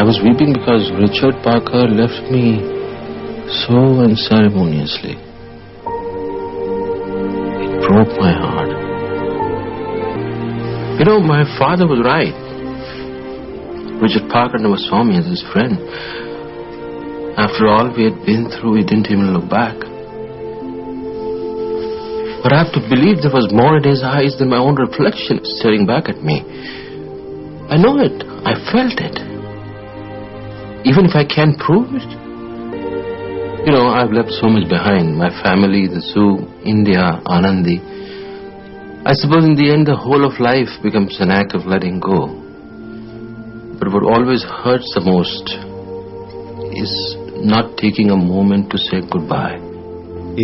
I was weeping because Richard Parker left me so unceremoniously. It broke my heart. You know, my father was right. Richard Parker never saw me as his friend. After all we had been through, he didn't even look back. But I have to believe there was more in his eyes than my own reflection staring back at me. I know it. I felt it. Even if I can't prove it. You know, I've left so much behind. My family, the zoo, India, Anandi. I suppose in the end the whole of life becomes an act of letting go. But what always hurts the most is not taking a moment to say goodbye.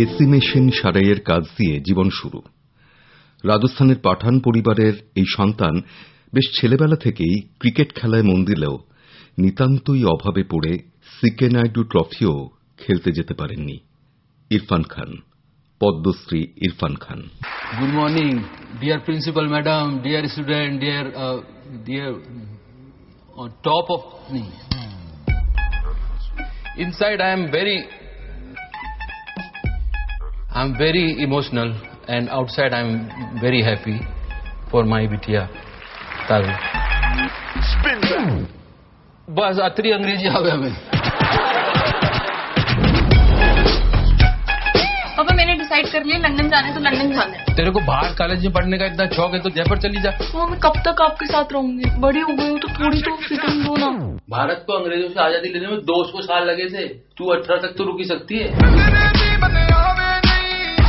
AC machine সারাইয়ের কাজ দিয়ে জীবন শুরু রাজস্থানের পাঠান পরিবারের এই সন্তান বেশ ছেলেবেলা থেকেই ক্রিকেট খেলায় মন দিলেও নিতান্তই অভাবে পড়ে সিকে নাইডু ট্রফিও খেলতে যেতে পারেননি। Irfan Khan Padmashri Irfan Khan. Good morning dear principal madam dear student dear dear top of inside I am very I am very emotional and outside I am very happy for my বিটিয়া তার बस अतरी अंग्रेज़ी आवे हमें। पापा मैंने decide कर लिया London जाना है तो लंदन जाना है। तेरे को बाहर कॉलेज में पढ़ने का इतना शौक है तो जयपुर चली जा। तो मैं कब तक आपके साथ रहूँगी? बड़ी हो गई हूँ तो थोड़ी तो फिटिंग दो ना। भारत को अंग्रेज़ों से आज़ादी लेने में 200 साल लगे थे। तू अठारह तक तो रुकी सकती है।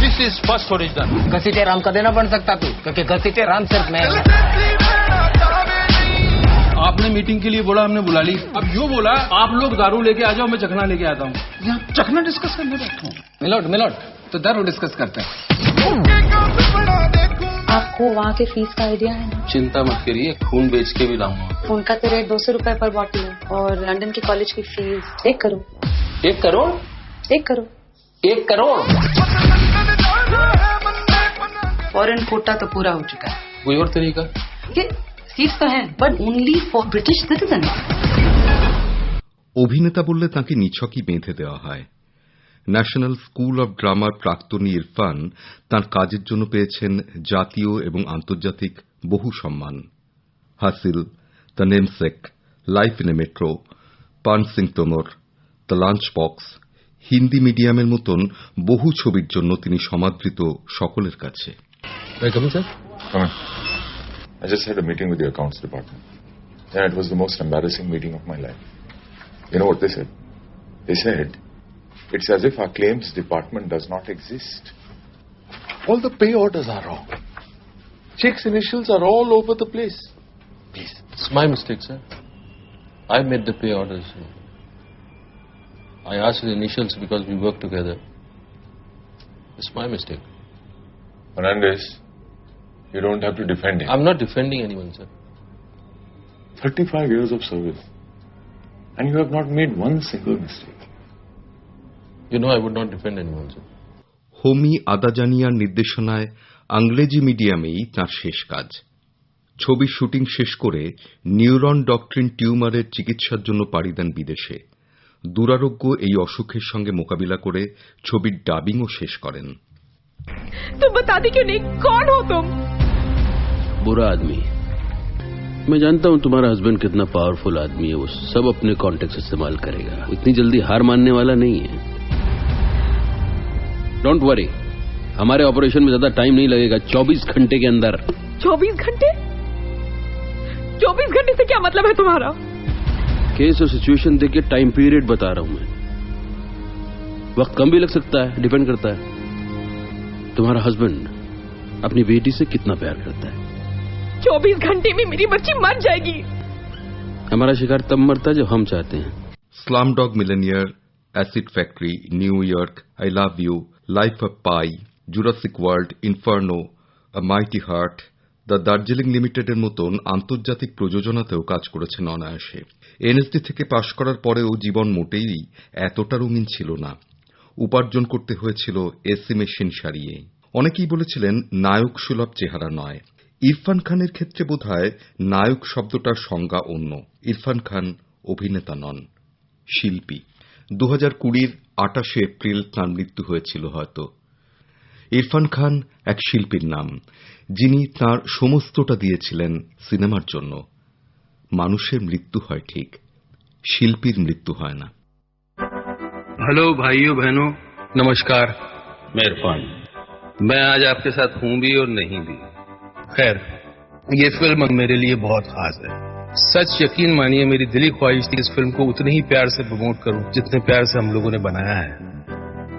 This is first original Ghasite Ram का देना पड़ सकता तू क्योंकि घसीटे राम सिर्फ़ मैं। आपने मीटिंग के लिए बोला हमने बुला ली। अब यू बोला आप लोग दारू लेके आ जाओ मैं चखना लेके आता हूँ। यहाँ चखना डिस्कस करने बैठा। हूँ मिलोट मिलोट तो दारू डिस्कस करते हैं। आपको वहाँ के फ़ीस का आइडिया है ना? चिंता मत करिए खून बेच के भी लाऊँगा। उनका तो रेट दो सौ रुपये पर बॉटल है और लंदन की कॉलेज की फ़ीस एक करोड़। एक करोड़? एक करोड़। एक करोड़? फॉरेन कोटा तो पूरा हो चुका है। कोई और तरीका? ये He's Sahel, but only for British citizen অভিনেতা বললে তাকে নিছকই বেঁধে দেওয়া হয়। ন্যাশনাল স্কুল অব ড্রামার প্রাক্তনী ইরফান তার কাজের জন্য পেয়েছেন জাতীয় এবং আন্তর্জাতিক বহু সম্মান। হাসিল the namesake life in a metro Paan Singh Tomar the lunch box Hindi মিডিয়ামের মতন বহু ছবির জন্য তিনি সমাদৃত সকলের কাছে। I just had a meeting with the accounts department. And it was the most embarrassing meeting of my life. You know what they said? They said, it's as if our claims department does not exist. All the pay orders are wrong. Checks initials are all over the place. Please. It's my mistake, sir. I made the pay orders. I asked the initials because we work together. It's my mistake. Fernandez, you don't have to defend him. I'm not defending anyone, sir. 35 years of service. And you have not made one single mistake. You know I would not defend anyone, sir. হোমি আদাজানিয়ার নির্দেশনায় আংরেজি মিডিয়ামেই তাঁর শেষ কাজ ছবির shooting শেষ করে neuron doctrine টিউমারের চিকিৎসার জন্য পাড়ি দেন বিদেশে দুরারোগ্য এই অসুখের সঙ্গে মোকাবিলা করে ছবির ডাবিংও শেষ করেন तुम बताती क्यों नहीं कौन हो तुम बुरा आदमी। मैं जानता हूँ तुम्हारा हस्बैंड कितना पावरफुल आदमी है वो सब अपने कॉन्टेक्ट इस्तेमाल करेगा। इतनी जल्दी हार मानने वाला नहीं है। डोंट वरी हमारे ऑपरेशन में ज़्यादा टाइम नहीं लगेगा 24 घंटे के अंदर। चौबीस घंटे? चौबीस घंटे से क्या मतलब है तुम्हारा? केस और सिचुएशन देख के टाइम पीरियड बता रहा हूँ मैं। वक्त कम भी लग सकता है डिपेंड करता है। तुम्हारा हस्बैंड अपनी बेटी से कितना प्यार करता है? चौबीस घंटे में मेरी बच्ची मर जाएगी हमारा शिकार तब मरता है जब हम चाहते हैं Slumdog Millionaire Acid Factory New York I Love You Life of Pi Jurassic World Inferno A Mighty Heart The Darjeeling লিমিটেডের মতন আন্তর্জাতিক প্রযোজনাতেও কাজ করেছেন অনায়াসে এনএসডি থেকে পাশ করার পরেও জীবন মোটেই এতটা রঙিন ছিল না উপার্জন করতে হয়েছিল এসি মেশিন সারিয়ে অনেকেই বলেছিলেন নায়ক সুলভ চেহারা নয় ইরফান খানের ক্ষেত্রে বোধহয় নায়ক শব্দটার সংজ্ঞা অন্য ইরফান খান অভিনেতা নন শিল্পী দু হাজার কুড়ির আটাশে এপ্রিল তাঁর মৃত্যু হয়েছিল হয়তো ইরফান খান এক শিল্পীর নাম যিনি তাঁর সমস্তটা দিয়েছিলেন সিনেমার জন্য মানুষের মৃত্যু হয় ঠিক শিল্পীর মৃত্যু হয় না हेलो भाइयों बहनों नमस्कार मैं इरफान मैं आज आपके साथ हूं भी और नहीं भी खैर, ये फ़िल्म मेरे लिए बहुत खास है। सच यकीन मानिए, मेरी दिली ख्वाहिश थी इस फ़िल्म को उतने ही प्यार से प्रमोट करूँ जितने प्यार से हम लोगों ने बनाया है।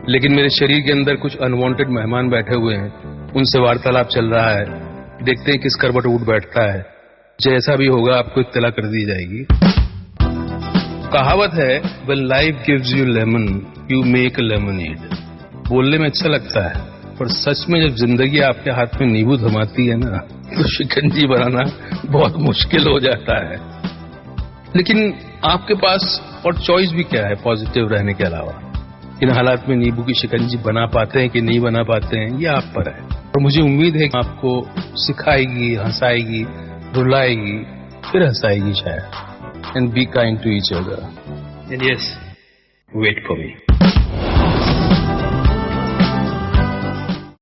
लेकिन मेरे शरीर के अंदर कुछ अनवांटेड मेहमान बैठे हुए हैं। उनसे वार्तालाप चल रहा है। देखते हैं किस करवट उठ बैठता है। जैसा भी होगा, आपको इत्तला कर दी जाएगी। कहावत है, when life gives you lemon, you make lemon बोलने में अच्छा लगता है। पर सच में जब ज़िंदगी आपके हाथ में नींबू थमाती है ना तो शिकंजी बनाना बहुत मुश्किल हो जाता है लेकिन आपके पास और चॉइस भी क्या है पॉजिटिव रहने के अलावा इन हालात में नींबू की शिकंजी बना पाते हैं कि नहीं बना पाते हैं ये आप पर है और मुझे उम्मीद है कि आपको सिखाएगी हंसाएगी रुलाएगी फिर हंसाएगी शायद and be kind to each other. And yes, wait for me.